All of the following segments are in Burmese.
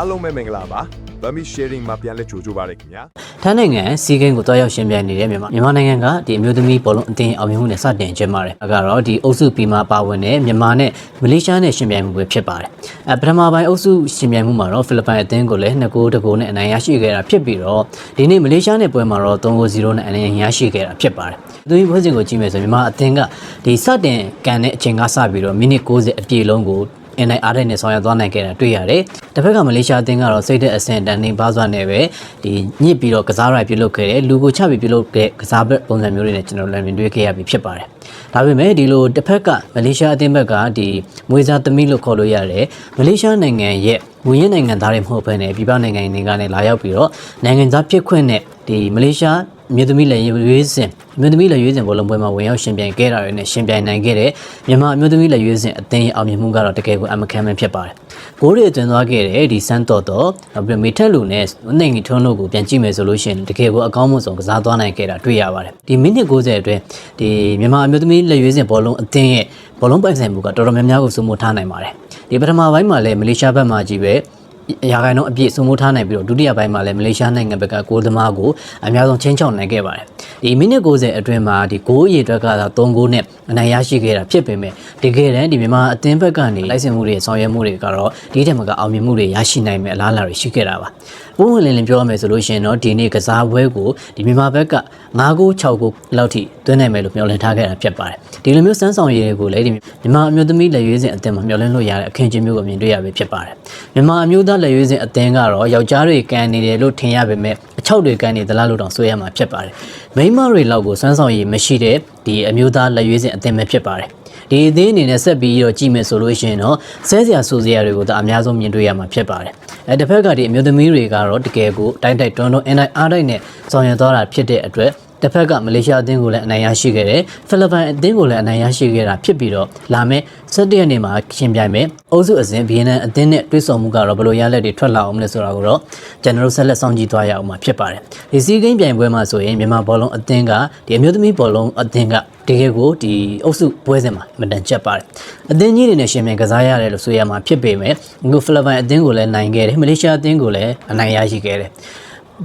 အားလုံးပဲမင်္ဂလာပါဗမီ sharing မှာပြန်လဲကြိုကြပါရခင်ဗျာထိုင်းနိုင်ငံစီးကိန်းကိုတွားရောက်ရှင်ပြိုင်နေတဲ့မြန်မာမြန်မာနိုင်ငံကဒီအမျိုးသမီးဘောလုံးအသင်းအောင်မြင်မှုနဲ့စတင်ကျင်းပါတယ်။အဲကတော့ဒီအုပ်စုပီမာပါဝင်တဲ့မြန်မာနဲ့မလေးရှားနဲ့ရှင်ပြိုင်မှုပဲဖြစ်ပါတယ်။အဲပထမပိုင်းအုပ်စုရှင်ပြိုင်မှုမှာတော့ဖိလစ်ပိုင်အသင်းကိုလည်း2ဂိုးတဂိုးနဲ့အနိုင်ရရှိခဲ့တာဖြစ်ပြီးတော့ဒီနေ့မလေးရှားနဲ့ပွဲမှာတော့3ဂိုး0နဲ့အနိုင်ရရှိခဲ့တာဖြစ်ပါတယ်။သူဒီပွဲစဉ်ကိုကြည့်မယ်ဆိုရင်မြန်မာအသင်းကဒီစတင်ကန်တဲ့အချိန်ကစပြီးတော့မိနစ်60အပြည့်လုံးကို NIR တဲ့နဲ့ဆောင်ရွက်သွားနိုင်ခဲ့တာတွေ့ရတယ်။တစ်ဖက်ကမလေးရှားအသင်းကတော့စိတ်တဲ့အဆင့်တန်းနေပါစွာနဲ့ပဲဒီညစ်ပြီးတော့ကစားရိုက်ပြုလုပ်ခဲ့တယ်။လူကိုချပြီးပြုလုပ်တဲ့ကစားပုံစံမျိုးတွေနဲ့ကျွန်တော်လည်းမြင်တွေ့ခဲ့ရပြီဖြစ်ပါတယ်။ဒါပေမဲ့ဒီလိုတစ်ဖက်ကမလေးရှားအသင်းဘက်ကဒီမွေးစားသမီးလို့ခေါ်လို့ရတယ်။မလေးရှားနိုင်ငံရဲ့ငွေရင်းနိုင်ငံသားတွေမဟုတ်ဘဲနဲ့ပြည်ပနိုင်ငံတွေကလည်းလာရောက်ပြီးတော့နိုင်ငံသားဖြစ်ခွင့်နဲ့ဒီမလေးရှား မြို့သမီးလည်းရွေးစင်မြို့သမီးလည်းရွေးစင်ဘောလုံးပွဲမှာဝင်ရောက်ရှင်ပြိုင်ခဲ့တာတွေနဲ့ရှင်ပြိုင်နိုင်ခဲ့တဲ့မြန်မာမြို့သမီးလည်းရွေးစင်အသင်းရဲ့အောင်မြင်မှုကတော့တကယ်ကိုအမခံမဖြစ်ပါတယ်။ဂိုးတွေအတွင်းသွားခဲ့တဲ့ဒီစန်းတော်တော်နောက်ပြီးမေထက်လူနဲ့နိုင်ကြီးထွန်းတို့ကိုပြန်ကြည့်မယ်ဆိုလို့ရှိရင်တကယ်ကိုအကောင်းမှုဆုံးကစားသွားနိုင်ခဲ့တာတွေ့ရပါတယ်။ဒီမိနစ်60အတွင်းဒီမြန်မာမြို့သမီးလည်းရွေးစင်ဘောလုံးအသင်းရဲ့ဘောလုံးပိုင်ဆိုင်မှုကတော်တော်များများကိုစုံမထားနိုင်ပါတယ်။ဒီပထမပိုင်းမှာလည်းမလေးရှားဘက်မှာကြီးပဲ ရာခိုင်နှုန်းအပြည့်စုံမိုးထားနိုင်ပြီးတော့ဒုတိယပိုင်းမှာလည်းမလေးရှားနိုင်ငံဘက်ကဂိုးသမားကိုအများဆုံးချင်းချောက်နိုင်ခဲ့ပါတယ်။ဒီမိနစ်60အတွင်းမှာဒီဂိုးအရေအတွက်ကသာ3ဂိုးနဲ့ အနိုင်ရရှိခဲ့တာဖြစ်ပေမဲ့တကယ်တမ်းဒီမြန်မာအသင်းဘက်ကနေလိုက်စင်မှုတွေဆောင်ရွက်မှုတွေကတော့ဒီထက်မကအောင်မြင်မှုတွေရရှိနိုင်မဲ့အလားအလာတွေရှိခဲ့တာပါ။ဘုံဝင်လင်းလင်းပြောရမယ်ဆိုလို့ရှိရင်တော့ဒီနေ့ကစားပွဲကိုဒီမြန်မာဘက်က9ဂိုး6ဂိုးလောက်ထိသွင်းနိုင်မယ်လို့မျှော်လင့်ထားခဲ့တာဖြစ်ပါတယ်။ဒီလိုမျိုးစမ်းဆောင်ရည်တွေကိုလည်းဒီမြန်မာအမျိုးသမီးလက်ရွေးစင်အသင်းမှာမျှော်လင့်လို့ရတဲ့အခင်းချင်းမျိုးကိုမြင်တွေ့ရပြီဖြစ်ပါတယ်။မြန်မာအမျိုးသားလက်ရွေးစင်အသင်းကတော့ယောက်ျားတွေကန်နေတယ်လို့ထင်ရပေမဲ့အချောက်တွေကန်နေသလားလို့တောင်ဆိုရမှာဖြစ်ပါတယ်။မိန်းမတွေလောက်ကိုစမ်းဆောင်ရည်မရှိတဲ့ဒီအမျိုးသားလက်ရွေးစင်အသင်းပဲဖြစ်ပါတယ်။ဒီအသင်းအနေနဲ့ဆက်ပြီးတော့ကြည့်မယ်ဆိုလို့ရှိရင်တော့ဆဲစရာဆိုစရာတွေကိုသာအများဆုံးမြင်တွေ့ရမှာဖြစ်ပါတယ်။အဲတစ်ဖက်ကဒီအမျိုးသမီးတွေကတော့တကယ်ကိုတိုင်းတိုက်တွန်းတွန်း NIR တိုက်နဲ့ဆောင်ရွက်သွားတာဖြစ်တဲ့အတွက် တစ်ဖက်ကမလေးရှားအသင်းကိုလည်းအနိုင်ရရှိခဲ့တယ်ဖိလစ်ပိုင်အသင်းကိုလည်းအနိုင်ရရှိခဲ့တာဖြစ်ပြီးတော့လာမယ့်17ရက်နေ့မှာရှင်ပြိုင်မယ်အုပ်စုအစဉ်ဗီယက်နမ်အသင်းနဲ့တွေ့ဆုံမှုကတော့ဘယ်လိုရလက်တွေထွက်လာအောင်မလဲဆိုတာကိုတော့ကျွန်တော်တို့ဆက်လက်စောင့်ကြည့်သွားရအောင်မှာဖြစ်ပါတယ်ဒီစီးကိန်းပြိုင်ပွဲမှာဆိုရင်မြန်မာဘောလုံးအသင်းကဒီအမျိုးသမီးဘောလုံးအသင်းကတကယ်ကိုဒီအုပ်စုပွဲစဉ်မှာမတန်ချက်ပါတယ်အသင်းကြီးတွေနဲ့ရှင်မြန်ကစားရတယ်လို့ဆိုရမှာဖြစ်ပေမဲ့အခုဖိလစ်ပိုင်အသင်းကိုလည်းနိုင်ခဲ့တယ်မလေးရှားအသင်းကိုလည်းအနိုင်ရရှိခဲ့တယ်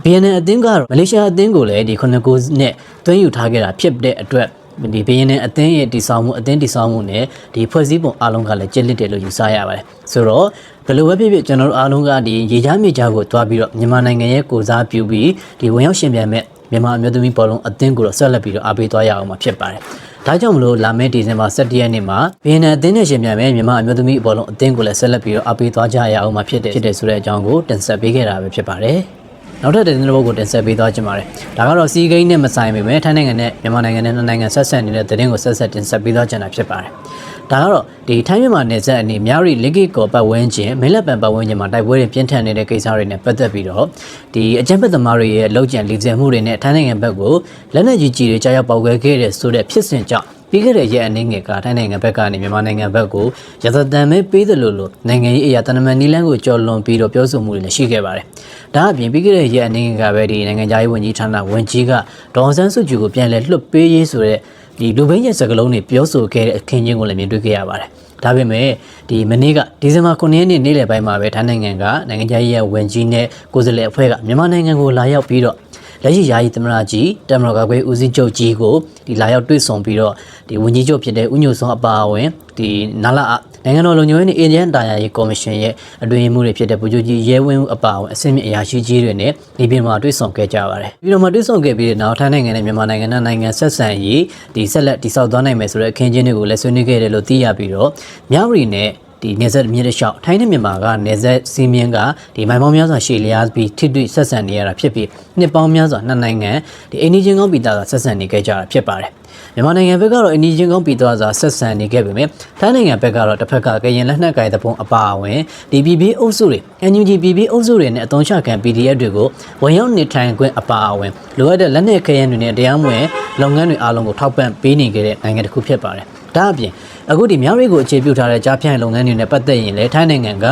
BNN အသင်းကတော့မလေးရှားအသင်းကိုလည်းဒီခုနှစ်ကိုနဲ့သွင်းယူထားခဲ့တာဖြစ်တဲ့အတွက်ဒီ BNN အသင်းရဲ့တည်ဆောက်မှုအသင်းတည်ဆောက်မှုနဲ့ဒီဖွဲ့စည်းပုံအားလုံးကလည်းကျင့်လက်တယ်လို့ယူဆရပါတယ်ဆိုတော့ဘယ်လိုပဲဖြစ်ဖြစ်ကျွန်တော်တို့အားလုံးကဒီရေချမ်းမြေချားကိုတွားပြီးတော့မြန်မာနိုင်ငံရဲ့ကိုစားပြုပြီးဒီဝင်ရောက်ရှင်ပြန်မဲ့မြန်မာအမျိုးသမီးဘောလုံးအသင်းကိုတော့ဆက်လက်ပြီးတော့အားပေးသွားရအောင်မှာဖြစ်ပါတယ်ဒါကြောင့်မလို့လာမယ့်ဒီဇင်ဘာ17ရက်နေ့မှာဗီယက်နမ်အသင်းနဲ့ရှင်ပြန်မယ်မြန်မာအမျိုးသမီးဘောလုံးအသင်းကိုလည်းဆက်လက်ပြီးတော့အားပေးသွားကြရအောင်မှာဖြစ်တယ်ဖြစ်တယ်ဆိုတဲ့အကြောင်းကိုတင်ဆက်ပေးခဲ့တာပဲဖြစ်ပါတယ် နောက်ထပ်တဲ့သတင်းတစ်ပုဒ်ကိုတင်ဆက်ပေးသွားကြပါမယ်။ဒါကတော့စီးကိန်းနဲ့မဆိုင်ပေမဲ့ထိုင်းနိုင်ငံနဲ့မြန်မာနိုင်ငံနဲ့နှစ်နိုင်ငံဆက်ဆက်နေတဲ့သတင်းကိုဆက်ဆက်တင်ဆက်ပေးသွားကြတာဖြစ်ပါတယ်။ဒါကတော့ဒီထိုင်းမြန်မာနယ်စပ်အနေမြရီလစ်ကီကောပတ်ဝန်းကျင်မင်းလက်ပံပတ်ဝန်းကျင်မှာတိုက်ပွဲတွေပြင်းထန်နေတဲ့ကိစ္စတွေနဲ့ပတ်သက်ပြီးတော့ဒီအကြမ်းဖက်သမားတွေရဲ့လောက်ကျန်လီကျန်မှုတွေနဲ့ထိုင်းနိုင်ငံဘက်ကိုလက်နက်ကြီးကြီးတွေကြားရောက်ပေါက်ကွဲခဲ့တဲ့ဆိုတဲ့ဖြစ်စဉ်ကြောင့် ပြီးခဲ့တဲ့ရက်အနေငယ်ကထိုင်းနိုင်ငံဘက်ကနေမြန်မာနိုင်ငံဘက်ကိုရသတန်မဲပေးတယ်လို့လို့နိုင်ငံရေးအရာတနမန်နီလန်းကိုကြော်လွန်ပြီးတော့ပြောဆိုမှုတွေလည်းရှိခဲ့ပါတယ်။ဒါအပြင်ပြီးခဲ့တဲ့ရက်အနေငယ်ကပဲဒီနိုင်ငံသားရေးဝန်ကြီးဌာနဝန်ကြီးကဒေါ်ဆန်းစုကြည်ကိုပြန်လည်လွှတ်ပေးရေးဆိုတဲ့ဒီလူဘင်းရဲ့စကားလုံးတွေပြောဆိုခဲ့တဲ့အခင်းချင်းကိုလည်းမြင်တွေ့ခဲ့ရပါတယ်။ဒါပေမဲ့ဒီမနေ့ကဒီဇင်ဘာ9ရက်နေ့နေ့လယ်ပိုင်းမှာပဲထိုင်းနိုင်ငံကနိုင်ငံသားရေးဝန်ကြီးနဲ့ကိုယ်စားလှယ်အဖွဲ့ကမြန်မာနိုင်ငံကိုလာရောက်ပြီးတော့ လက်ရှိယာယီသမ္မတကြီးတမတော်ကခွေဦးစီးချုပ်ကြီးကိုဒီလာရောက်တွေ့ဆုံပြီးတော့ဒီဝန်ကြီးချုပ်ဖြစ်တဲ့ဦးညိုစောအပါအဝင်ဒီနာလာနိုင်ငံတော်လုံခြုံရေးနဲ့အင်ဂျင်တာယာရေးကော်မရှင်ရဲ့အတွင်းမှုတွေဖြစ်တဲ့ဗိုလ်ချုပ်ကြီးရဲဝင်းဦးအပါအဝင်အစင်းမြင့်အရာရှိကြီးတွေနဲ့ဒီပြည်မှာတွေ့ဆုံခဲ့ကြပါတယ်ပြီးတော့မှတွေ့ဆုံခဲ့ပြီးတဲ့နောက်ထိုင်းနိုင်ငံနဲ့မြန်မာနိုင်ငံနဲ့နိုင်ငံဆက်ဆံရေးဒီဆက်လက်တိစောက်သွားနိုင်မယ်ဆိုတဲ့အခင်းချင်းတွေကိုလည်းဆွေးနွေးခဲ့တယ်လို့သိရပြီးတော့မြောက်ရီနဲ့ ဒီနေဆက်မြစ်တစ်လျှောက်ထိုင်းနဲ့မြန်မာကနေဆက်စီးမြင်းကဒီမိုင်ပေါင်းများစွာရှေ့လျားပြီးထိတွေ့ဆက်ဆံနေရတာဖြစ်ပြီးနှစ်ပေါင်းများစွာနှစ်နိုင်ငံဒီအိန္ဒိချင်းကောင်းပြည်သားကဆက်ဆံနေခဲ့ကြတာဖြစ်ပါတယ်မြန်မာနိုင်ငံဘက်ကတော့အိန္ဒိချင်းကောင်းပြည်သားစွာဆက်ဆံနေခဲ့ပေမဲ့ထိုင်းနိုင်ငံဘက်ကတော့တစ်ဖက်ကကရင်လက်နက်ကိုင်တဲ့ပုံအပါအဝင်ဒီ BB အုပ်စုတွေ NUG BB အုပ်စုတွေနဲ့အသွင်ချခံ PDF တွေကိုဝန်ရောက်နေထိုင်ခွင့်အပါအဝင်လိုအပ်တဲ့လက်နက်ခဲယမ်းတွေနဲ့တရားမဝင်လုပ်ငန်းတွေအားလုံးကိုထောက်ပံ့ပေးနေခဲ့တဲ့နိုင်ငံတစ်ခုဖြစ်ပါတယ်ဒါအပြင် အခုဒီမြောက်ရိပ်ကိုအခြေပြုထားတဲ့ကြားဖြန့်လုပ်ငန်းတွေနဲ့ပတ်သက်ရင်လည်းထိုင်းနိုင်ငံက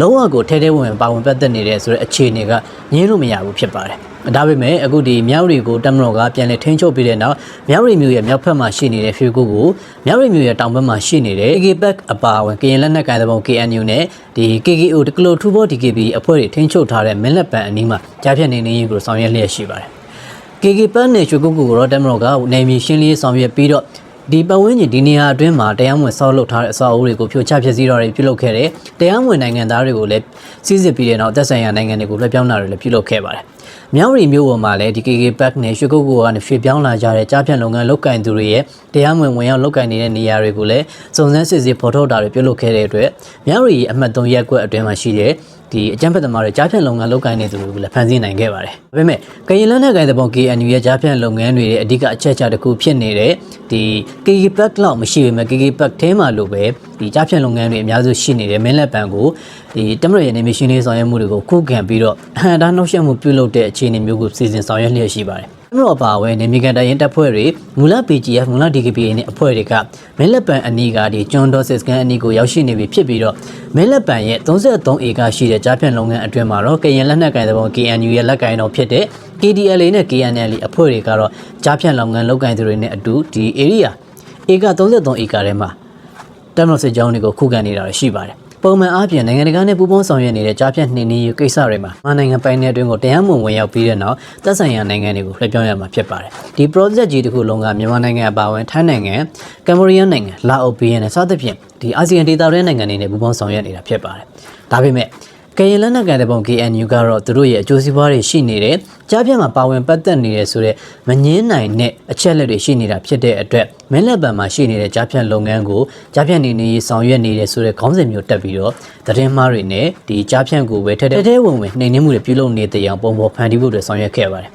လုံးဝကိုထဲထဲဝင်ဝင်ပါဝင်ပတ်သက်နေတဲ့ဆိုတဲ့အခြေအနေကငြင်းလို့မရဘူးဖြစ်ပါတယ်။ဒါပေမဲ့အခုဒီမြောက်ရိပ်ကိုတက်မတော်ကပြန်လည်ထိန်းချုပ်ပြီးတဲ့နောက်မြောက်ရိပ်မြို့ရဲ့မြောက်ဘက်မှာရှိနေတဲ့ဖျူကိုကိုမြောက်ရိပ်မြို့ရဲ့တောင်ဘက်မှာရှိနေတဲ့ KKPAC အပါအဝင်ကရင်လက်နက်ကိုင်တဲ့ပုံ KNU နဲ့ဒီ KKO တကလိုထူဘော DKB အဖွဲ့တွေထိန်းချုပ်ထားတဲ့မင်းလက်ပံအနီးမှာကြားဖြန့်နေနေရေးကိုဆောင်ရွက်လျက်ရှိပါတယ်။ KK ပန်းနဲ့ရွှေကုတ်ကူကိုတော့တက်မတော်ကနိုင်မီရှင်းလင်းဆောင်ရွက်ပြီးတော့ ဒီပတ်ဝန်းကျင်ဒီနေရာအတွင်းမှာတရားမဝင်ဆောက်လုပ်ထားတဲ့အဆောက်အဦတွေကိုဖြိုချဖျက်ဆီးတော့တွေပြုလုပ်ခဲ့တယ်။တရားမဝင်နိုင်ငံသားတွေကိုလည်းစီးစစ်ပြီးတဲ့နောက်သက်ဆိုင်ရာနိုင်ငံတွေကိုလွှဲပြောင်းတာတွေလည်းပြုလုပ်ခဲ့ပါတယ်။မြောက်ရီမျိုးပေါ်မှာလည်းဒီ KK Pack နဲ့ရွှေကုတ်ကူကနေရွှေ့ပြောင်းလာကြတဲ့ကြားဖြန့်လုပ်ငန်းလုပ်ကင်သူတွေရဲ့တရားမဝင်ဝင်ရောက်လုပ်ကင်နေတဲ့နေရာတွေကိုလည်းစုံစမ်းစစ်ဆေးဖော်ထုတ်တာတွေပြုလုပ်ခဲ့တဲ့အတွက်မြောက်ရီအမှတ်3ရက်ကွက်အတွင်းမှာရှိတဲ့ ဒီအကြမ်းဖက်သမားတွေကြားဖြန့်လုပ်ငန်းလုပ်ကိုင်နေသူတွေကိုလည်းဖန်ဆီးနိုင်ခဲ့ပါတယ်။ဒါပေမဲ့ကရင်လက်နက်ကိုင်တဲ့ပုံ KNU ရဲ့ကြားဖြန့်လုပ်ငန်းတွေရဲ့အဓိကအချက်အချာတစ်ခုဖြစ်နေတဲ့ဒီ KK Pack လောက်မရှိပေမဲ့ KK Pack ထဲမှာလို့ပဲဒီကြားဖြန့်လုပ်ငန်းတွေအများစုရှိနေတဲ့မင်းလက်ပံကိုဒီတမရရဲ့နေမရှင်လေးဆောင်ရွက်မှုတွေကိုခုခံပြီးတော့အဟံတားနှောက်ယှက်မှုပြုလုပ်တဲ့အခြေအနေမျိုးကိုစီစဉ်ဆောင်ရွက်လျက်ရှိပါတယ်။ အမတော်ပါဝဲနေမီကန်တရင်တပ်ဖွဲ့တွေမူလ PGF မူလ DKPA နဲ့အဖွဲ့တွေကမင်းလက်ပံအနီးကဒီကျွန်းဒေါ်စစ်ကန်အနီးကိုရောက်ရှိနေပြီဖြစ်ပြီးတော့မင်းလက်ပံရဲ့33ဧကရှိတဲ့ကြားဖြန့်လုပ်ငန်းအတွင်းမှာတော့ကရင်လက်နက်ကိုင်တဲ့ပုံ KNU ရဲ့လက်ကိုင်တော်ဖြစ်တဲ့ KDLA နဲ့ KNL အဖွဲ့တွေကတော့ကြားဖြန့်လုပ်ငန်းလုပ်ကိုင်သူတွေနဲ့အတူဒီ area ဧက33ဧကထဲမှာတမန်စစ်ကြောင်းတွေကိုခုခံနေတာရှိပါတယ် ပုံမှန်အားဖြင့်နိုင်ငံတကာနဲ့ပူးပေါင်းဆောင်ရွက်နေတဲ့ကြားဖြတ်နှင်းနှင်းရေးကိစ္စတွေမှာမနိုင်ငံပိုင်နယ်အတွင်းကိုတရားမဝင်ဝင်ရောက်ပြီးတဲ့နောက်သက်ဆိုင်ရာနိုင်ငံတွေကိုလွှဲပြောင်းရမှာဖြစ်ပါတယ်ဒီ project ကြီးတစ်ခုလုံးကမြန်မာနိုင်ငံအပါအဝင်ထိုင်းနိုင်ငံကမ္ဘောဒီးယားနိုင်ငံလာအိုဘီယန်နဲ့စသဖြင့်ဒီအာဆီယံဒေသတွင်းနိုင်ငံတွေနဲ့ပူးပေါင်းဆောင်ရွက်နေတာဖြစ်ပါတယ်ဒါပေမဲ့ ကရင်လက်နက်ကန်တဲ့ပုံ KNU ကတော့သူတို့ရဲ့အကျိုးစီးပွားတွေရှိနေတယ်ကြားပြတ်မှာပါဝင်ပတ်သက်နေတယ်ဆိုတော့မငင်းနိုင်တဲ့အချက်လက်တွေရှိနေတာဖြစ်တဲ့အတွက်မင်းလက်ပံမှာရှိနေတဲ့ကြားပြတ်လုပ်ငန်းကိုကြားပြတ်နေနေရေးဆောင်ရွက်နေတယ်ဆိုတဲ့ခေါင်းစဉ်မျိုးတက်ပြီးတော့သတင်းမှားတွေနဲ့ဒီကြားပြတ်ကိုပဲထဲထဲထဲဝင်ဝင်နှိမ်နင်းမှုတွေပြုလုပ်နေတဲ့အောင်ပုံပေါ်ဖန်တီးဖို့တွေဆောင်ရွက်ခဲ့ပါတယ်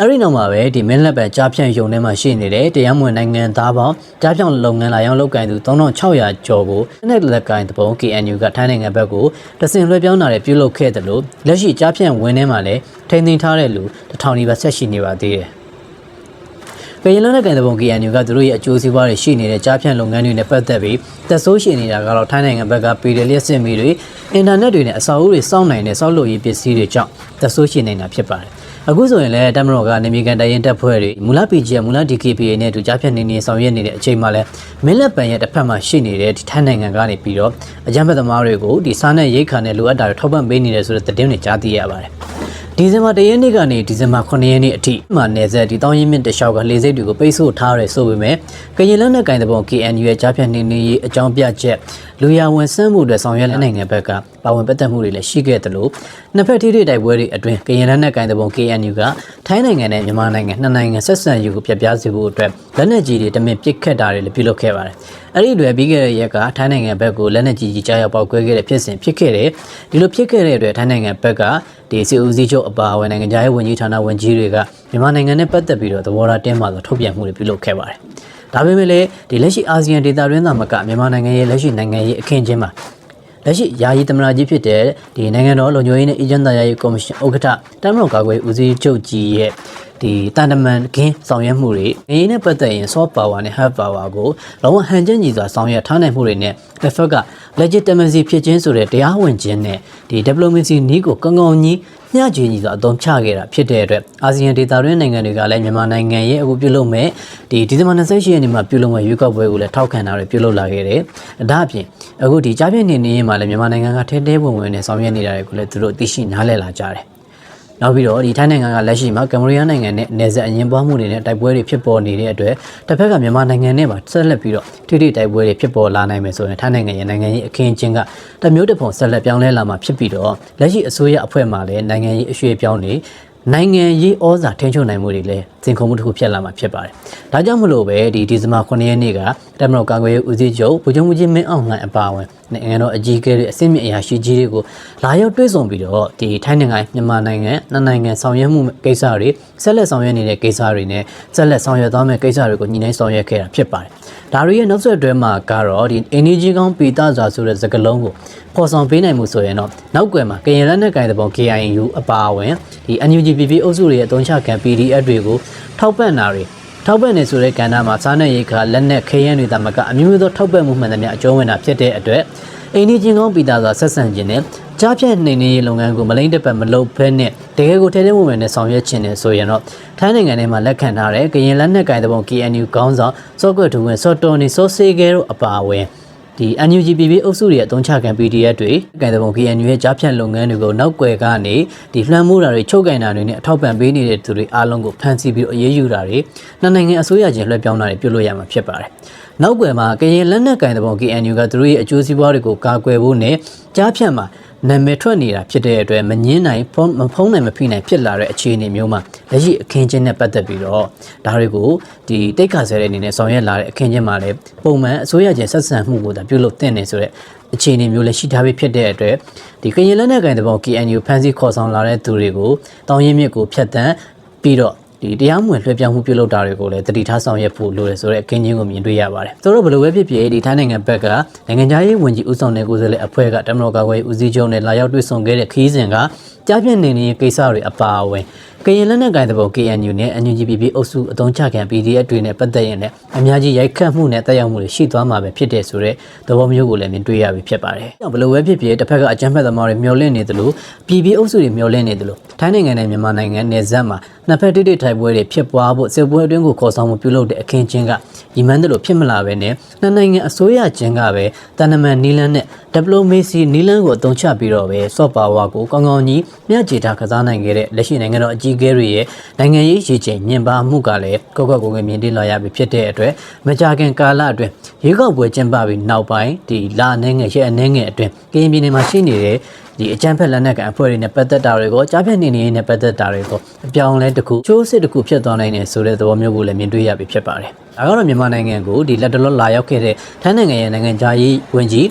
အဲ့ဒီနောက်မှာပဲဒီမင်းလက်ပံကြားဖြန့်ယုံထဲမှာရှိနေတဲ့တရားမဝင်နိုင်ငံသားပေါင်းကြားဖြန့်လုပ်ငန်းလာရောက်လုပ်ကိုင်သူ3600ကျော်ကိုနဲ့လက်ကိုင်တပုံ KNU ကထိုင်းနိုင်ငံဘက်ကိုတစင်လွှဲပြောင်းတာတွေပြုလုပ်ခဲ့တယ်လို့လက်ရှိကြားဖြန့်ဝင်ထဲမှာလည်းထိန်းသိမ်းထားတဲ့လူတစ်ထောင်နီးပါးဆက်ရှိနေပါသေးတယ်။ကရင်လက်နက်ကန်တဲ့ပုံ KNU ကသူတို့ရဲ့အကျိုးစီးပွားတွေရှိနေတဲ့ကြားဖြန့်လုပ်ငန်းတွေနဲ့ပတ်သက်ပြီးသက်ဆိုးရှိနေတာကတော့ထိုင်းနိုင်ငံဘက်ကပြည်တယ်လျက်စစ်မီတွေအင်တာနက်တွေနဲ့အဆောက်အဦတွေစောင့်နိုင်တဲ့စောက်လို့ရေးပစ္စည်းတွေကြောင့်သက်ဆိုးရှိနေတာဖြစ်ပါတယ်။ အခုဆိုရင်လည်းတမတော်ကနေမီကန်တိုင်ရင်တပ်ဖွဲ့တွေမူလ PGM မူလ DKPA နဲ့အတူကြားဖြတ်နေနေဆောင်ရွက်နေတဲ့အချိန်မှာလည်းမင်းလက်ပံရဲ့တစ်ဖက်မှာရှိနေတဲ့ဒီထိုင်းနိုင်ငံကနေပြီးတော့အကြမ်းဖက်သမားတွေကိုဒီစားနဲ့ရိတ်ခါနဲ့လိုအပ်တာတွေထောက်ပံ့ပေးနေတယ်ဆိုတဲ့သတင်းတွေကြားသိရပါတယ် ဒီဇင်ဘာ၁ရက်နေ့ကနေဒီဇင်ဘာ9ရက်နေ့အထိမှနေဆက်ဒီတောင်းရင်မြင့်တလျှောက်ကလေစိတ်တွေကိုပိတ်ဆို့ထားရဲဆိုပေမဲ့ကရင်လက်နက်ကင်တဲ့ပုံ KNU ရဲ့ကြားဖြတ်နေနေရေးအကြောင်းပြချက်လူရဝန်ဆန်းမှုတွေဆောင်ရွက်လက်နိုင်ငံဘက်ကပါဝင်ပတ်သက်မှုတွေလည်းရှိခဲ့တယ်လို့နှစ်ဖက်ထိထိတိုက်ပွဲတွေအတွင်းကရင်လက်နက်ကင်တဲ့ပုံ KNU ကထိုင်းနိုင်ငံနဲ့မြန်မာနိုင်ငံနှစ်နိုင်ငံဆက်ဆံရေးကိုပြပြစေဖို့အတွက်လက်နက်ကြီးတွေတမင်ပစ်ခတ်တာတွေလည်းပြုလုပ်ခဲ့ပါတယ်အဲ့ဒီတွေပြီးခဲ့တဲ့ရက်ကထိုင်းနိုင်ငံဘက်ကိုလက်နက်ကြီးကြီးကြားရောက်ပေါက်ကွဲခဲ့တဲ့ဖြစ်စဉ်ဖြစ်ခဲ့တယ်ဒီလိုဖြစ်ခဲ့တဲ့အတွက်ထိုင်းနိုင်ငံဘက်ကဒီစီဦးစီးချုပ်အပါအဝင်နိုင်ငံခြားရေးဝန်ကြီးဌာနဝန်ကြီးတွေကမြန်မာနိုင်ငံနဲ့ပတ်သက်ပြီးတော့သဘောထားတင်းမာစွာထုတ်ပြန်မှုတွေပြုလုပ်ခဲ့ပါတယ်ဒါပေမဲ့လည်းဒီလက်ရှိအာဆီယံဒေသတွင်းသားမကမြန်မာနိုင်ငံရဲ့လက်ရှိနိုင်ငံရေးအခင်းချင်းမှာ လက်ရှိယာယီသမ္မတကြီးဖြစ်တဲ့ဒီနိုင်ငံတော်လုံခြုံရေးနဲ့အေဂျင့်သားယာယီကော်မရှင်ဥက္ကဋ္ဌတမတော်ကာကွယ်ဦးစီးချုပ်ကြီးရဲ့ဒီတန်တမန်ခင်းဆောင်ရွက်မှုတွေငင်းနဲ့ပတ်သက်ရင် soft power နဲ့ hard power ကိုလုံးဝဟန်ချက်ညီစွာဆောင်ရွက်ထားနိုင်မှုတွေနဲ့ effect က legitimacy ဖြစ်ခြင်းဆိုတဲ့တရားဝင်ခြင်းနဲ့ဒီ diplomacy နည်းကိုကောင်းကောင်းကြီး မျှခြေညီစွာအသုံးချခဲ့တာဖြစ်တဲ့အတွက်အာဆီယံဒေသတွင်းနိုင်ငံတွေကလည်းမြန်မာနိုင်ငံရဲ့အခုပြုလုပ်မဲ့ဒီဒီဇင်ဘာ28ရက်နေ့မှာပြုလုပ်မဲ့ရွေးကောက်ပွဲကိုလည်းထောက်ခံတာတွေပြုလုပ်လာခဲ့တယ်။ဒါအပြင်အခုဒီကြားပြည့်နေနေရင်မှာလည်းမြန်မာနိုင်ငံကထဲထဲဝင်ဝင်နဲ့ဆောင်ရွက်နေတာတွေကိုလည်းသူတို့သိရှိနားလည်လာကြတယ်။ နောက်ပြီးတော့ဒီထိုင်းနိုင်ငံကလက်ရှိမှာကမ္ဘောဒီးယားနိုင်ငံနဲ့နယ်စပ်အငင်းပွားမှုတွေနဲ့တိုက်ပွဲတွေဖြစ်ပေါ်နေတဲ့အတွက်တစ်ဖက်ကမြန်မာနိုင်ငံနဲ့ပါဆက်လက်ပြီးတော့ထိထိတိုက်ပွဲတွေဖြစ်ပေါ်လာနိုင်မယ်ဆိုရင်ထိုင်းနိုင်ငံရဲ့နိုင်ငံရေးအခင်းအကျင်းကတမျိုးတစ်ပုံဆက်လက်ပြောင်းလဲလာမှာဖြစ်ပြီးတော့လက်ရှိအစိုးရအဖွဲ့မှလည်းနိုင်ငံရေးအရွှေ့ပြောင်းတွေ နိုင်ငံရေးဩဇာထိန်းချုပ်နိုင်မှုတွေလည်းစင်ခုံမှုတစ်ခုဖြစ်လာမှာဖြစ်ပါတယ်။ဒါကြောင့်မလို့ပဲဒီဒီဇင်ဘာ9ရက်နေ့ကတမန်တော်ကာကွယ်ရေးဦးစီးချုပ်ဗိုလ်ချုပ်မှုကြီးမင်းအောင်လှိုင်အပါအဝင်နိုင်ငံတော်အကြီးအကဲတွေအဆင့်မြင့်အရာရှိကြီးတွေကိုလာရောက်တွေ့ဆုံပြီးတော့ဒီထိုင်းနိုင်ငံမြန်မာနိုင်ငံနှစ်နိုင်ငံဆောင်ရွက်မှုကိစ္စတွေဆက်လက်ဆောင်ရွက်နေတဲ့ကိစ္စတွေနဲ့ဆက်လက်ဆောင်ရွက်သွားမယ့်ကိစ္စတွေကိုညှိနှိုင်းဆောင်ရွက်ခဲ့တာဖြစ်ပါတယ်။ဒါတွေရဲ့နောက်ဆက်တွဲမှာကတော့ဒီအင်းကြီးကောင်းပီတာစွာဆိုတဲ့စကားလုံးကိုပေါ်ဆောင်ပေးနိုင်မှုဆိုရင်တော့နောက်ွယ်မှာကရင်လက်နက်ကိုင်တဲ့ပုံ KIU အပါအဝင်ဒီ NUGPP အုပ်စုတွေရဲ့အသုံးချခံ PDF တွေကိုထောက်ပံ့တာတွေထောက်ပံ့နေဆိုတဲ့ကဏ္ဍမှာစားနပ်ရိက္ခာလက်နက်ခဲယမ်းတွေတာမကအမျိုးမျိုးသောထောက်ပံ့မှုမှန်သမျှအကျုံးဝင်တာဖြစ်တဲ့အတွက် အိန္ဒိချင်းကောင်းပီတာစွာဆက်ဆံခြင်းနဲ့ကြားဖြတ်နှိမ်နင်းရေးလုပ်ငန်းကိုမလိမ့်တစ်ပတ်မလုပ်ဘဲနဲ့တကယ်ကိုထဲထဲဝင်ဝင်နဲ့ဆောင်ရွက်ခြင်းနဲ့ဆိုရင်တော့ထိုင်းနိုင်ငံထဲမှာလက်ခံထားတဲ့ကရင်လက်နက်ကိုင်တဲ့ပုံ KNU ခေါင်းဆောင်စောကွတ်တူဝင်စောတော်နီစောစေကဲတို့အပါအဝင်ဒီ NUGPP အုပ်စုတွေရဲ့အသုံးချခံ PDF တွေကင်တဲ့ပုံ KNU ရဲ့ကြားဖြတ်လုပ်ငန်းတွေကိုနောက်ွယ်ကနေဒီလွှမ်းမိုးတာတွေချုပ်ကင်တာတွေနဲ့အထောက်ပံ့ပေးနေတဲ့သူတွေအားလုံးကိုဖမ်းဆီးပြီးတော့အရေးယူတာတွေနှစ်နိုင်ငံအစိုးရချင်းလွှဲပြောင်းတာတွေပြုလုပ်ရမှာဖြစ်ပါတယ်။ နောက်ွယ်မှာကရင်လက်နက်ကင်တဲ့ပုံ KNU ကသူတို့ရဲ့အကျိုးစီးပွားတွေကိုကာကွယ်ဖို့နဲ့ကြားဖြတ်မှာနာမည်ထွက်နေတာဖြစ်တဲ့အတွက်မငင်းနိုင်ဖုံးမဖုံးနိုင်မဖိနိုင်ဖြစ်လာတဲ့အခြေအနေမျိုးမှာလက်ရှိအခင်းချင်းနဲ့ပတ်သက်ပြီးတော့ဒါတွေကိုဒီတိတ်ခါဆဲတဲ့အနေနဲ့ဆောင်ရွက်လာတဲ့အခင်းချင်းမှာလည်းပုံမှန်အစိုးရချင်းဆက်ဆံမှုကိုဒါပြုလုပ်သင့်နေဆိုတဲ့အခြေအနေမျိုးလည်းရှိထားပြီးဖြစ်တဲ့အတွက်ဒီကရင်လက်နက်ကိုင်တဲ့ပုံ KNU ဖန်ဆီးခေါ်ဆောင်လာတဲ့သူတွေကိုတောင်းရင်မြစ်ကိုဖျက်ဆီးပြီးတော့ ဒီတရားမဝင်လွှဲပြောင်းမှုပြုလုပ်တာတွေကိုလည်းတတိထားဆောင်ရွက်ဖို့လိုတယ်ဆိုတဲ့အခင်းချင်းကိုမြင်တွေ့ရပါတယ်။ဆိုတော့ဘယ်လိုပဲဖြစ်ဖြစ်ဒီထိုင်းနိုင်ငံဘက်ကနိုင်ငံခြားရေးဝန်ကြီးဦးဆောင်တဲ့ကိုယ်စားလှယ်အဖွဲ့ကတမတော်ကာကွယ်ဦးစီးချုပ်နဲ့လာရောက်တွေ့ဆုံခဲ့တဲ့ခရီးစဉ်ကကြားပြန့်နေနေတဲ့ကိစ္စတွေအပါအဝင် ကရင်လက်နက်ကိုင်တဲ့ပုံ KNU နဲ့ NUGPP အုပ်စုအုံချခံ PDF တွေနဲ့ပတ်သက်ရင်လည်းအများကြီးရိုက်ခတ်မှုနဲ့တက်ရောက်မှုတွေရှိသွားမှာပဲဖြစ်တဲ့ဆိုတဲ့သဘောမျိုးကိုလည်းမြင်တွေ့ရပြီဖြစ်ပါတယ်။ဘယ်လိုပဲဖြစ်ဖြစ်တစ်ဖက်ကအကြမ်းဖက်သမားတွေမျောလင့်နေသလိုပြည်ပြည်အုပ်စုတွေမျောလင့်နေသလိုထိုင်းနိုင်ငံနဲ့မြန်မာနိုင်ငံနယ်စပ်မှာနှစ်ဖက်တိတိထိုက်ပွဲတွေဖြစ်ပွားဖို့စစ်ပွဲအတွင်းကိုခေါ်ဆောင်မှုပြုလုပ်တဲ့အခင်းချင်းကညီမန်းတယ်လို့ဖြစ်မလာပဲနဲ့နှစ်နိုင်ငံအစိုးရချင်းကပဲတန်နမန်နီလန်းနဲ့ diplomacy နီလန်းကိုအသုံးချပြီးတော့ပဲ soft power ကိုကောင်းကောင်းကြီးမျှခြေထားကစားနိုင်ခဲ့တဲ့လက်ရှိနိုင်ငံတော်အကြီးအကဲတွေရဲ့နိုင်ငံရေးရည်ချိန်ညင်ပါမှုကလည်းကောက်ကွက်ကိုယ်ကမြင်တွေ့လာရပြီဖြစ်တဲ့အတွက်မကြာခင်ကာလအတွင်းရေကောက်ပွဲကျင်းပပြီးနောက်ပိုင်းဒီလာအနေငယ်ရဲ့အနေငယ်အတွင်းကရင်ပြည်နယ်မှာရှိနေတဲ့ဒီအကြမ်းဖက်လက်နက်ကန်အဖွဲ့တွေနဲ့ပတ်သက်တာတွေကိုကြားဖြတ်နေနေနဲ့ပတ်သက်တာတွေကိုအပြောင်းလဲတစ်ခုချိုးစစ်တစ်ခုဖြစ်သွားနိုင်တယ်ဆိုတဲ့သဘောမျိုးကိုလည်းမြင်တွေ့ရပြီဖြစ်ပါတယ်။ဒါကတော့မြန်မာနိုင်ငံကိုဒီလက်တလောလာရောက်ခဲ့တဲ့ထိုင်းနိုင်ငံရဲ့နိုင်ငံသားရေးဝန်ကြီး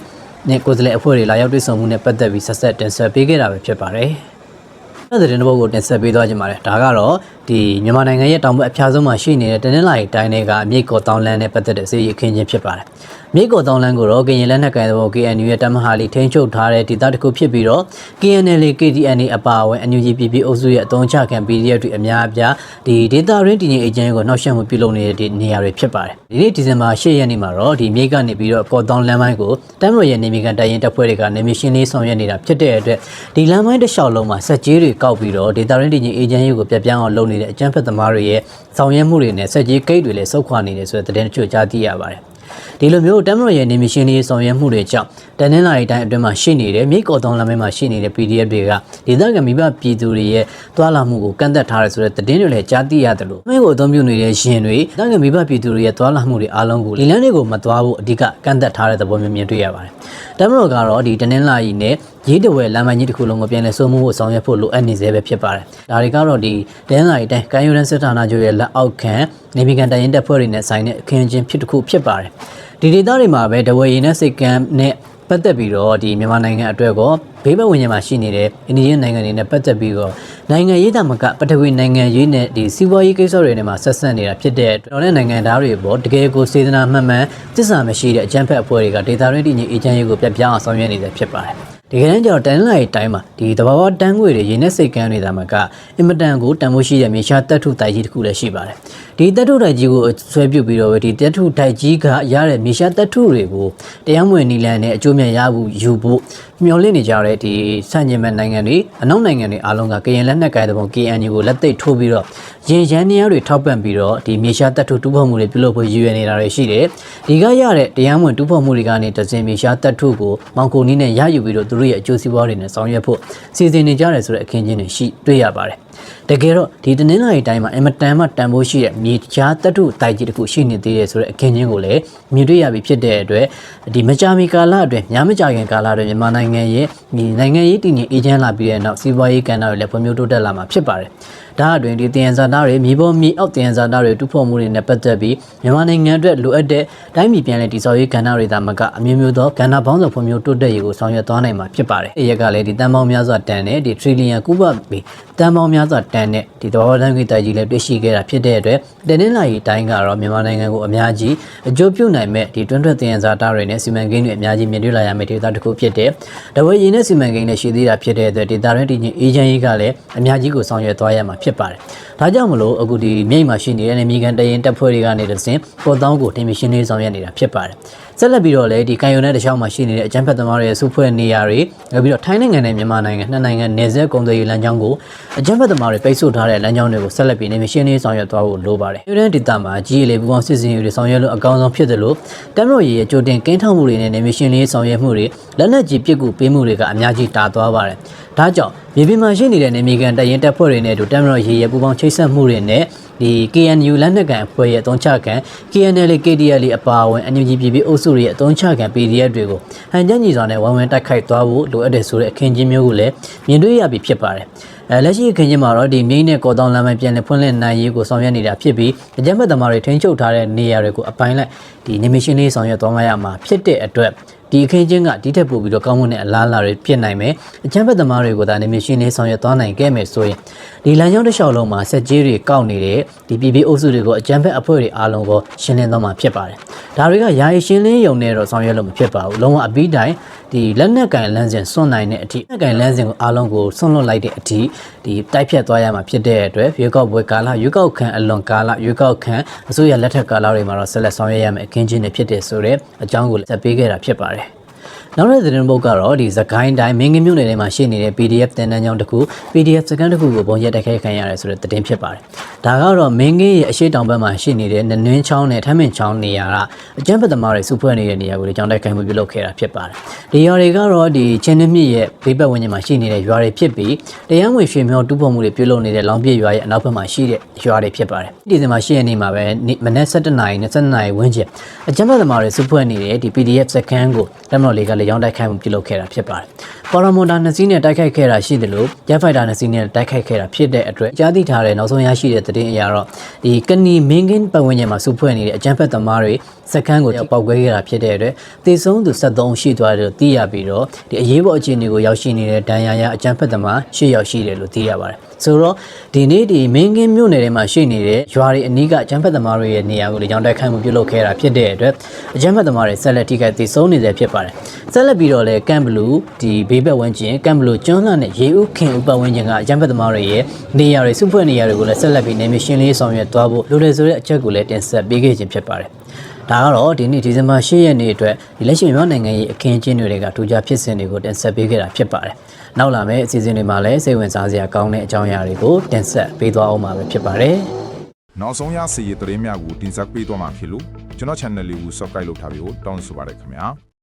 နဲ့ကိုယ်စားလှယ်အဖွဲ့တွေလာရောက်တွေ့ဆုံမှုနဲ့ပတ်သက်ပြီးဆက်ဆက်တင်ဆက်ပေးခဲ့တာပဲဖြစ်ပါတယ်။အဲ့ဒီတဲ့ဘုတ်ကိုတင်ဆက်ပေးသွားကြပါမယ်။ဒါကတော့ဒီမြန်မာနိုင်ငံရဲ့တောင်ဘက်အဖျားဆုံးမှာရှိနေတဲ့တနင်္လာရီတိုင်းတွေကအမြိတ်ကော်တောင်းလန်းနဲ့ပတ်သက်တဲ့စီးရီအခင်းချင်းဖြစ်ပါတယ်။မြိတ်ကော်တောင်းလန်းကိုတော့ကရင်လက်နက်ကိုင်တဲ့ဘော KNU ရဲ့တမဟာလီထိန်းချုပ်ထားတဲ့ဒေသတစ်ခုဖြစ်ပြီးတော့ KNL KDN အပါအဝင် NUGPP အုပ်စုရဲ့အသုံးချခံ PDF တွေအများအပြားဒီဒေသရင်းတည်ငြိမ်အေဂျင့်ကိုနှောက်ယှက်မှုပြုလုပ်နေတဲ့ဒီနေရာတွေဖြစ်ပါတယ်။ဒီနေ့ဒီဇင်ဘာ10ရက်နေ့မှာတော့ဒီမြိတ်ကနေပြီးတော့ကော်တောင်းလန်းပိုင်းကိုတမ်မတော်ရဲ့နေမီကန်တိုင်ရင်တပ်ဖွဲ့တွေကနေမီရှင်လေးဆောင်ရွက်နေတာဖြစ်တဲ့အတွက်ဒီလမ်းပိုင်းတစ်လျှောက်လုံးမှာစက်ကြီးတွေကောက်ပြီးတော့ဒေသရင်းတည်ငြိမ်အေဂျင့်ကိုပြပြန်းအောင်လုပ်နေတဲ့အကြမ်းဖက်သမားတွေရဲ့ဆောင်ရွက်မှုတွေနဲ့စက်ကြီးဂိတ်တွေလည်းစုပ်ခွာနေတယ်ဆိုတဲ့သတင်းတချို့ကြားသိရပါတယ်။ ဒီလိုမျိုးတမ်မတော်ရဲ့နေမီရှင်လေးဆောင်ရွက်မှုတွေကြောင့်တနင်္လာရီတိုင်းအတွင်းမှာရှိနေတဲ့မြိတ်ကော်တောင်းလမ်းပိုင်းမှာရှိနေတဲ့ PDF တွေကဒေသခံမိဘပြည်သူတွေရဲ့တွာလာမှုကိုကန့်သက်ထားရဆိုတဲ့သတင်းတွေလည်းကြားသိရတယ်လို့မြို့ကိုအသုံးပြုနေတဲ့ရှင်တွေဒေသခံမိဘပြည်သူတွေရဲ့တွာလာမှုတွေအားလုံးကိုလီလန်းတွေကိုမတွားဖို့အဓိကကန့်သက်ထားတဲ့သဘောမျိုးမြင်တွေ့ရပါတယ်။ တမ်မတော်ကတော့ဒီတနင်္လာရီနဲ့ရေးတဝဲလမ်းမကြီးတစ်ခုလုံးကိုပြန်လည်စိုးမိုးဖို့ဆောင်ရွက်ဖို့လိုအပ်နေသေးပဲဖြစ်ပါတယ်။ဒါတွေကတော့ဒီတနင်္လာရီတိုင်းကန်ယူရန်စစ်ဌာနချုပ်ရဲ့လက်အောက်ခံနေမီကန်တိုင်ရင်တပ်ဖွဲ့တွေနဲ့ဆိုင်တဲ့အခင်းအကျင်းဖြစ်တစ်ခုဖြစ်ပါတယ်။ဒီဒေသတွေမှာပဲဒဝဲရီနဲ့စိတ်ကမ်းနဲ့ ပတ်သက်ပြီးတော့ဒီမြန်မာနိုင်ငံအတွက်ကောဘေးဘက်ဝင်ရမှာရှိနေတဲ့အိန္ဒိယနိုင်ငံတွေနဲ့ပတ်သက်ပြီးတော့နိုင်ငံရေးတာမကပထဝီနိုင်ငံရေးနဲ့ဒီစီးပွားရေးကိစ္စတွေနဲ့မှာဆက်ဆက်နေတာဖြစ်တဲ့တော်တဲ့နိုင်ငံသားတွေပေါ့တကယ်ကိုစေတနာမှန်မှန်တစ္ဆာမရှိတဲ့အကြမ်းဖက်အဖွဲ့တွေကဒေတာရင်းတည်ငြိမ်အေဂျင့်ရေးကိုပြပြအောင်ဆောင်ရွက်နေတယ်ဖြစ်ပါတယ် ဒီကနေ့ကျတော့တန်လိုက်တိုင်းမှာဒီတဘာဝတန်းငွေတွေရင်းနဲ့စိတ်ကန်းနေတာမှာကအင်မတန်ကိုတန်ဖိုးရှိတဲ့မြေရှားတက်ထုတိုက်ကြီးတစ်ခုလည်းရှိပါတယ်ဒီတက်ထုတိုက်ကြီးကိုဆွဲပြုတ်ပြီးတော့ဒီတက်ထုတိုက်ကြီးကရတဲ့မြေရှားတက်ထုတွေကိုတရားမဝင်နီလန်နဲ့အကျိုးမြတ်ရဖို့ယူဖို့ မျှော်လင့်နေကြတဲ့ဒီစန့်ကျင်မဲ့နိုင်ငံတွေအနောက်နိုင်ငံတွေအားလုံးကကရင်လက်နက်ကိုင်တဲ့ပုံ KNU ကိုလက်သိပ်ထိုးပြီးတော့ရင်ရန်နေရတွေထောက်ပံ့ပြီးတော့ဒီမြေရှားတက်ထုတူးဖော်မှုတွေပြုလုပ်ဖို့ရည်ရွယ်နေတာတွေရှိတယ်ဒီကရတဲ့တရားမဝင်တူးဖော်မှုတွေကနေတစင်မြေရှားတက်ထုကိုမောင်ကိုနီးနဲ့ရယူပြီးတော့သူတို့ရဲ့အကျိုးစီးပွားတွေနဲ့ဆောင်ရွက်ဖို့စီစဉ်နေကြတယ်ဆိုတဲ့အခင်းချင်းတွေရှိတွေ့ရပါတယ် တကယ်တော့ဒီတနင်္လာရီတိုင်းမှာအင်မတန်မှတန်ဖိုးရှိတဲ့မြေကြားတတုတိုက်ကြီးတစ်ခုရှိနေသေးတယ်ဆိုတဲ့အခင်းချင်းကိုလည်းမြင်တွေ့ရပြီဖြစ်တဲ့အတွက်ဒီမကြာမီကာလအတွင်းညမကြာခင်ကာလအတွင်းမြန်မာနိုင်ငံရဲ့ဒီနိုင်ငံရေးတည်ငြိမ်အေဂျင့်လာပြီးတဲ့နောက်စီးပွားရေးကဏ္ဍတွေလည်းဖွံ့ဖြိုးတိုးတက်လာမှာဖြစ်ပါတယ် ဒါအတွင်းဒီတယံဇာတာတွေမြေပေါ်မြေအောက်တယံဇာတာတွေတူဖော်မှုတွေနဲ့ပတ်သက်ပြီးမြန်မာနိုင်ငံအတွက်လိုအပ်တဲ့တိုင်းပြည်ပြန်လည်တည်ဆောက်ရေးကဏ္ဍတွေသာမကအမျိုးမျိုးသောကဏ္ဍပေါင်းစုံဖွံ့ဖြိုးတိုးတက်ရေးကိုဆောင်ရွက်သွားနိုင်မှာဖြစ်ပါတယ်။အရက်ကလည်းဒီတန်ပေါင်းများစွာတန်တဲ့ဒီ trillion ကုဘဘီတန်ပေါင်းများစွာတန်တဲ့ဒီသဘောတန်းကြီးတိုက်ကြီးလည်းတွေ့ရှိခဲ့တာဖြစ်တဲ့အတွက်တနင်္လာရီတိုင်းကတော့မြန်မာနိုင်ငံကိုအများကြီးအကျိုးပြုနိုင်မဲ့ဒီတွန်းထွက်တယံဇာတာတွေနဲ့စီမံကိန်းတွေအများကြီးမြင်တွေ့လာရမယ့်ဒေသတစ်ခုဖြစ်တဲ့တဝဲရင်းနဲ့စီမံကိန်းနဲ့ရှိသေးတာဖြစ်တဲ့အတွက်ဒေသတွင်းတည်ငြိမ်အေဂျင့်ရေးကလည်းအများကြီးကိုဆောင်ရွက်သွားရမှာဖြစ်ဖြစ်ပါတယ်။ဒါကြောင့်မလို့အခုဒီမြိတ်မှာရှိနေတဲ့နေမြေကန်တရင်တပ်ဖွဲ့တွေကနေတစဉ်ပေါ်တောင်းကိုတင်မရှင်လေးဆောင်ရွက်နေတာဖြစ်ပါတယ်။ ဆက်လက်ပြီးတော့လည်းဒီကန်ယုံတဲ့တခြားမှာရှိနေတဲ့အကြမ်းဖက်သမားတွေရဲ့စုဖွဲ့နေရာတွေနောက်ပြီးတော့ထိုင်းနိုင်ငံနဲ့မြန်မာနိုင်ငံနှစ်နိုင်ငံနယ်စပ်ကုန်သွယ်ရေးလမ်းကြောင်းကိုအကြမ်းဖက်သမားတွေပိတ်ဆို့ထားတဲ့လမ်းကြောင်းတွေကိုဆက်လက်ပြီးနေမရှင်လေးဆောင်ရွက်သွားဖို့လိုပါတယ်။ယူရန်ဒေတာမှာကြီးလေပူပေါင်းစစ်စင်ရေးတွေဆောင်ရွက်လို့အကောင်းဆုံးဖြစ်တယ်လို့တမ်မတော်ရေးရဲ့ကြိုတင်ကင်းထောက်မှုတွေနဲ့နေမရှင်လေးဆောင်ရွက်မှုတွေလက်နက်ကြီးပစ်ကူပေးမှုတွေကအများကြီးတာသွားပါတယ်။ဒါကြောင့်မြေပြင်မှာရှိနေတဲ့နေမြေကန်တရင်တပ်ဖွဲ့တွေနဲ့အတူတမ်မတော်ရေးရဲ့ပူပေါင်းချိတ်ဆက်မှုတွေနဲ့ ဒီ KNU လက်နက်ကန်အဖွဲ့ရဲ့အသွင်ချခံ KNL KDL အပါအဝင် NUG ပြည်ပြည်အုပ်စုတွေရဲ့အသွင်ချခံ PDF တွေကိုဟန်ချက်ညီစွာနဲ့ဝိုင်းဝန်းတိုက်ခိုက်သွားဖို့လိုအပ်တယ်ဆိုတဲ့အခင်းချင်းမျိုးကိုလည်းမြင်တွေ့ရပြီဖြစ်ပါတယ်။ အဲလက်ရှိအခင်းချင်းမှာတော့ဒီမြိတ်နဲ့ကော်တောင်လမ်းပိုင်းပြန်လည်ဖွင့်လှစ်နိုင်ရေးကိုဆောင်ရွက်နေတာဖြစ်ပြီးအကြမ်းဖက်သမားတွေထိန်းချုပ်ထားတဲ့နေရာတွေကိုအပိုင်းလိုက်ဒီနေမရှင်လေးဆောင်ရွက်သွားမှရမှာဖြစ်တဲ့အတွက်ဒီအခင်းချင်းကဒီထက်ပိုပြီးတော့ကောင်းမွန်တဲ့အလားအလာတွေဖြစ်နိုင်မယ်အချမ်းဘက်သမားတွေကိုဒါနေမရှင်လေးဆောင်ရွက်သွားနိုင်ခဲ့မယ်ဆိုရင်ဒီလမ်းကြောင်းတစ်လျှောက်လုံးမှာဆက်ကြီးတွေကောက်နေတဲ့ဒီပြည်ပြည်အုပ်စုတွေကိုအချမ်းဘက်အဖွဲ့တွေအားလုံးကိုရှင်းလင်းသွားမှာဖြစ်ပါတယ်ဒါတွေကယာယီရှင်းလင်းရုံနဲ့တော့ဆောင်ရွက်လို့မဖြစ်ပါဘူးလုံးဝအပြီးတိုင်ဒီလက်နက်ကင်လမ်းစဉ်စွန့်နိုင်တဲ့အထိလက်ကင်လမ်းစဉ်ကိုအားလုံးကိုစွန့်လွတ်လိုက်တဲ့အထိဒီတိုက်ဖြတ်သွားရမှာဖြစ်တဲ့အတွက်ရွေးကောက်ပွဲကာလရွေးကောက်ခံအလွန်ကာလရွေးကောက်ခံအစိုးရလက်ထက်ကာလတွေမှာတော့ဆက်လက်ဆောင်ရွက်ရမယ်အခင်းချင်းတွေဖြစ်တဲ့ဆိုတဲ့အကြောင်းကိုလည်းဆက်ပေးခဲ့တာဖြစ်ပါတယ် နောက်တဲ့သတင်းပုတ်ကတော့ဒီသခိုင်းတိုင်းမင်းကင်းမြို့နယ်ထဲမှာရှိနေတဲ့ PDF တင်တန်းကြောင်းတစ်ခု PDF စကန်တစ်ခုကိုပုံရက်တက်ခဲခံရတယ်ဆိုတဲ့သတင်းဖြစ်ပါတယ်။ဒါကတော့မင်းကင်းရဲ့အရှိတောင်ဘက်မှာရှိနေတဲ့နနွင်းချောင်းနဲ့ထမ်းမင်ချောင်းနေရာကအကျန်းဖက်သမားတွေစုဖွဲ့နေတဲ့နေရာကိုလေကြောင်းတိုက်ခိုက်မှုပြုလုပ်ခဲ့တာဖြစ်ပါတယ်။ဒီရွာတွေကတော့ဒီချင်းနှမြစ်ရဲ့ဘေးပတ်ဝန်းကျင်မှာရှိနေတဲ့ရွာတွေဖြစ်ပြီးတရားဝင်ရွှေမြောတူးဖော်မှုတွေပြုလုပ်နေတဲ့လောင်ပြည့်ရွာရဲ့အနောက်ဘက်မှာရှိတဲ့ရွာတွေဖြစ်ပါတယ်။ဒီဒီမှာရှိရနေမှာပဲနေ့မနက်7:00နာရီနဲ့7:00နာရီဝန်းကျင်အကျန်းဖက်သမားတွေစုဖွဲ့နေတဲ့ဒီ PDF စကန်ကိုတမတော်လေးကလေကြောင်းတိုက်ခိုက်မှုပြုလုပ်ခဲ့တာဖြစ်ပါတယ်။ပါရမွန်တာနှစ်စီးနဲ့တိုက်ခိုက်ခဲ့တာရှိတယ်လို့ဂျက်ဖိုက်တာနှစ်စီးနဲ့တိုက်ခိုက်ခဲ့တာဖြစ်တဲ့အတွက်ကြားသိထားတဲ့နောက်ဆုံးရရှိတဲ့သတင်းအရတော့ဒီကနီမင်းကင်းပတ်ဝန်းကျင်မှာစုဖွဲ့နေတဲ့အကြမ်းဖက်သမားတွေ စခန်းကိုပောက်ကွဲခဲ့တာဖြစ်တဲ့အတွက်တေဆုံးသူ73ရှိသွားတယ်လို့သိရပြီးတော့ဒီအရေးပေါ်အခြေအနေကိုရောက်ရှိနေတဲ့ဒဏ်ရာရအကြမ်းဖက်သမား10ယောက်ရှိတယ်လို့သိရပါတယ်။ဆိုတော့ဒီနေ့ဒီမင်းကင်းမြို့နယ်ထဲမှာရှိနေတဲ့ရွာတွေအနီးကအကြမ်းဖက်သမားတွေရဲ့နေရာကိုလေကြောင်းတိုက်ခိုက်မှုပြုလုပ်ခဲ့တာဖြစ်တဲ့အတွက်အကြမ်းဖက်သမားတွေဆက်လက်ထိခိုက်သေဆုံးနေတယ်ဖြစ်ပါတယ်။ဆက်လက်ပြီးတော့လည်းကမ်ဘလူးဒီဘေးဘက်ဝန်းကျင်ကမ်ဘလူးကျွန်းလှနဲ့ရေဦးခင်ဦးပတ်ဝန်းကျင်ကအကြမ်းဖက်သမားတွေရဲ့နေရာတွေစုဖွဲ့နေရာတွေကိုလည်းဆက်လက်ပြီးနေမရှင်လေးဆောင်ရွက်သွားဖို့လိုတယ်ဆိုတဲ့အချက်ကိုလည်းတင်ဆက်ပေးခဲ့ခြင်းဖြစ်ပါတယ်။ ဒါကတော့ဒီနေ့ဒီဇင်ဘာ10ရက်နေ့အတွက်ဒီလက်ရှိမြန်မာနိုင်ငံရဲ့အခင်းအကျင်းတွေကထူးခြားဖြစ်စဉ်တွေကိုတင်ဆက်ပေးခဲ့တာဖြစ်ပါတယ်။နောက်လာမယ့်အစီအစဉ်တွေမှာလည်းစိတ်ဝင်စားစရာကောင်းတဲ့အကြောင်းအရာတွေကိုတင်ဆက်ပေးသွားအောင်မှာပဲဖြစ်ပါတယ်။နောက်ဆုံးရစီရေးသတင်းများကိုတင်ဆက်ပေးသွားမှာဖြစ်လို့ကျွန်တော် channel လေးကို subscribe လုပ်ထားပြီးတော့တောင်းဆိုပါရခင်ဗျာ